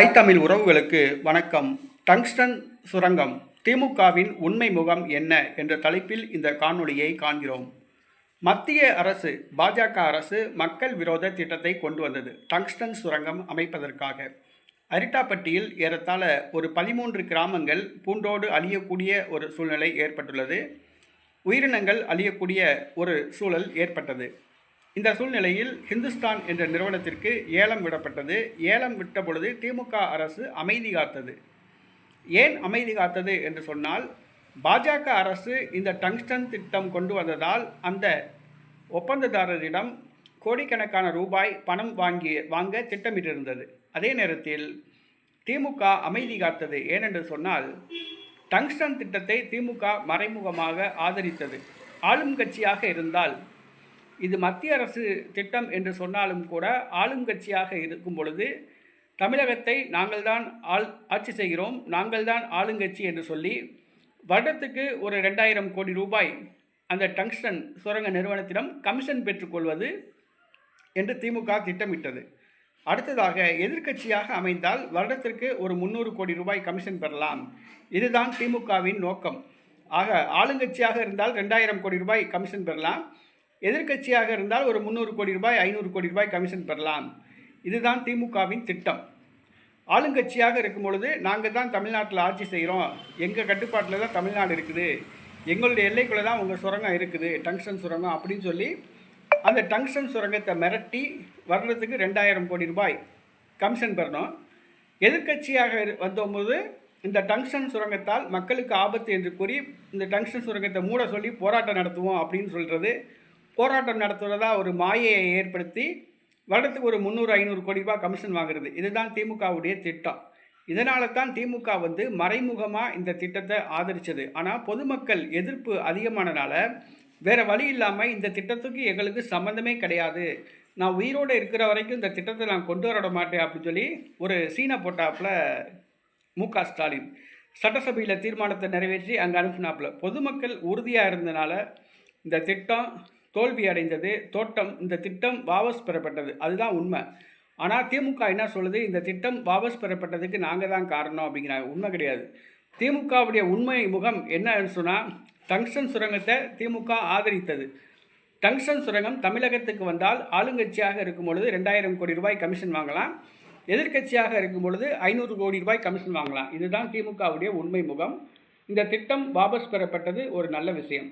தாய் தமிழ் உறவுகளுக்கு வணக்கம். டங்ஸ்டன் சுரங்கம் திமுகவின் உண்மை முகம் என்ன என்ற தலைப்பில் இந்த காணொளியை காண்கிறோம். மத்திய அரசு பாஜக அரசு மக்கள் விரோத திட்டத்தை கொண்டு வந்தது. டங்ஸ்டன் சுரங்கம் அமைப்பதற்காக. அரிட்டாப்பட்டியில் ஏறத்தாழ ஒரு பதிமூன்று கிராமங்கள் பூண்டோடு அழியக்கூடிய ஒரு சூழ்நிலை ஏற்பட்டுள்ளது. உயிரினங்கள் அழியக்கூடிய ஒரு சூழல் ஏற்பட்டது. இந்த சூழ்நிலையில் ஹிந்துஸ்தான் என்ற நிறுவனத்திற்கு ஏலம் விடப்பட்டது. ஏலம் விட்ட பொழுது திமுக அரசு அமைதி காத்தது. ஏன் அமைதி காத்தது என்று சொன்னால் பாஜக அரசு இந்த டங்ஸ்டன் திட்டம் கொண்டு வந்ததால் அந்த ஒப்பந்ததாரரிடம் கோடிக்கணக்கான ரூபாய் பணம் வாங்கி வாங்க திட்டமிட்டிருந்தது. அதே நேரத்தில் திமுக அமைதி காத்தது. ஏனென்று சொன்னால் டங்ஸ்டன் திட்டத்தை திமுக மறைமுகமாக ஆதரித்தது. ஆளும் கட்சியாக இருந்தால் இது மத்திய அரசு திட்டம் என்று சொன்னாலும் கூட ஆளும் கட்சியாக இருக்கும் பொழுது தமிழகத்தை நாங்கள்தான் ஆள் ஆட்சி செய்கிறோம் நாங்கள்தான் ஆளுங்கட்சி என்று சொல்லி வருடத்துக்கு ஒரு ரெண்டாயிரம் கோடி ரூபாய் அந்த டங்ஸ்டன் சுரங்க நிறுவனத்திடம் கமிஷன் பெற்றுக்கொள்வது என்று திமுக திட்டமிட்டது. அடுத்ததாக எதிர்க்கட்சியாக அமைந்தால் வருடத்திற்கு ஒரு முந்நூறு கோடி ரூபாய் கமிஷன் பெறலாம். இதுதான் திமுகவின் நோக்கம். ஆக ஆளுங்கட்சியாக இருந்தால் ரெண்டாயிரம் கோடி ரூபாய் கமிஷன் பெறலாம். எதிர்க்கட்சியாக இருந்தால் ஒரு முந்நூறு கோடி ரூபாய் ஐநூறு கோடி ரூபாய் கமிஷன் பெறலாம். இதுதான் திமுகவின் திட்டம். ஆளுங்கட்சியாக இருக்கும் பொழுது நாங்கள் தான் தமிழ்நாட்டில் ஆட்சி செய்கிறோம் எங்கள் கட்டுப்பாட்டில் தான் தமிழ்நாடு இருக்குது. எங்களுடைய எல்லைக்குள்ளே தான் உங்கள் சுரங்கம் இருக்குது. டங்ஷன் சுரங்கம் அப்படின்னு சொல்லி அந்த டங்ஷன் சுரங்கத்தை மிரட்டி வருடத்துக்கு ரெண்டாயிரம் கோடி ரூபாய் கமிஷன் பெறணும். எதிர்க்கட்சியாக இரு- வந்தபோது இந்த டங்ஷன் சுரங்கத்தால் மக்களுக்கு ஆபத்து என்று கூறி இந்த டங்ஷன் சுரங்கத்தை மூட சொல்லி போராட்டம் நடத்துவோம் அப்படின்னு சொல்கிறது போராட்டம் நடத்துவதா ஒரு மாயையை ஏற்படுத்தி வருடத்துக்கு ஒரு முந்நூறு ஐநூறு கோடி ரூபாய் கமிஷன் வாங்குறது. இதுதான் திமுகவுடைய திட்டம். இதனால தான் திமுக வந்து மறைமுகமாக இந்த திட்டத்தை ஆதரித்தது ஆனால் பொதுமக்கள் எதிர்ப்பு அதிகமானனால வேறு வழி இல்லாமல் இந்த திட்டத்துக்கு எங்களுக்கு சம்மந்தமே கிடையாது. நான் உயிரோடு இருக்கிற வரைக்கும் இந்த திட்டத்தை நான் கொண்டு வர மாட்டேன் அப்படின்னு சொல்லி ஒரு சீனை போட்டாப்புல மு க ஸ்டாலின். சட்டசபையில் தீர்மானத்தை நிறைவேற்றி அங்கே அனுப்பினாப்பில். பொதுமக்கள் உறுதியாக இருந்தனால இந்த திட்டம் தோல்வி அடைந்தது தோட்டம் இந்த திட்டம் வாபஸ் பெறப்பட்டது. அதுதான் உண்மை. ஆனால் திமுக என்ன சொல்லுது? இந்த திட்டம் வாபஸ் பெறப்பட்டதுக்கு நாங்கள் தான் காரணம் அப்படிங்கிறாங்க உண்மை கிடையாது. திமுகவுடைய உண்மை முகம் என்னன்னு சொன்னால் டங்ஷன் சுரங்கத்தை திமுக ஆதரித்தது. டங்ஷன் சுரங்கம் தமிழகத்துக்கு வந்தால் ஆளுங்கட்சியாக இருக்கும் பொழுது ரெண்டாயிரம் கோடி ரூபாய் கமிஷன் வாங்கலாம். எதிர்க்கட்சியாக இருக்கும் பொழுது ஐநூறு கோடி ரூபாய் கமிஷன் வாங்கலாம். இதுதான் திமுகவுடைய உண்மை முகம். இந்த திட்டம் வாபஸ் பெறப்பட்டது ஒரு நல்ல விஷயம்.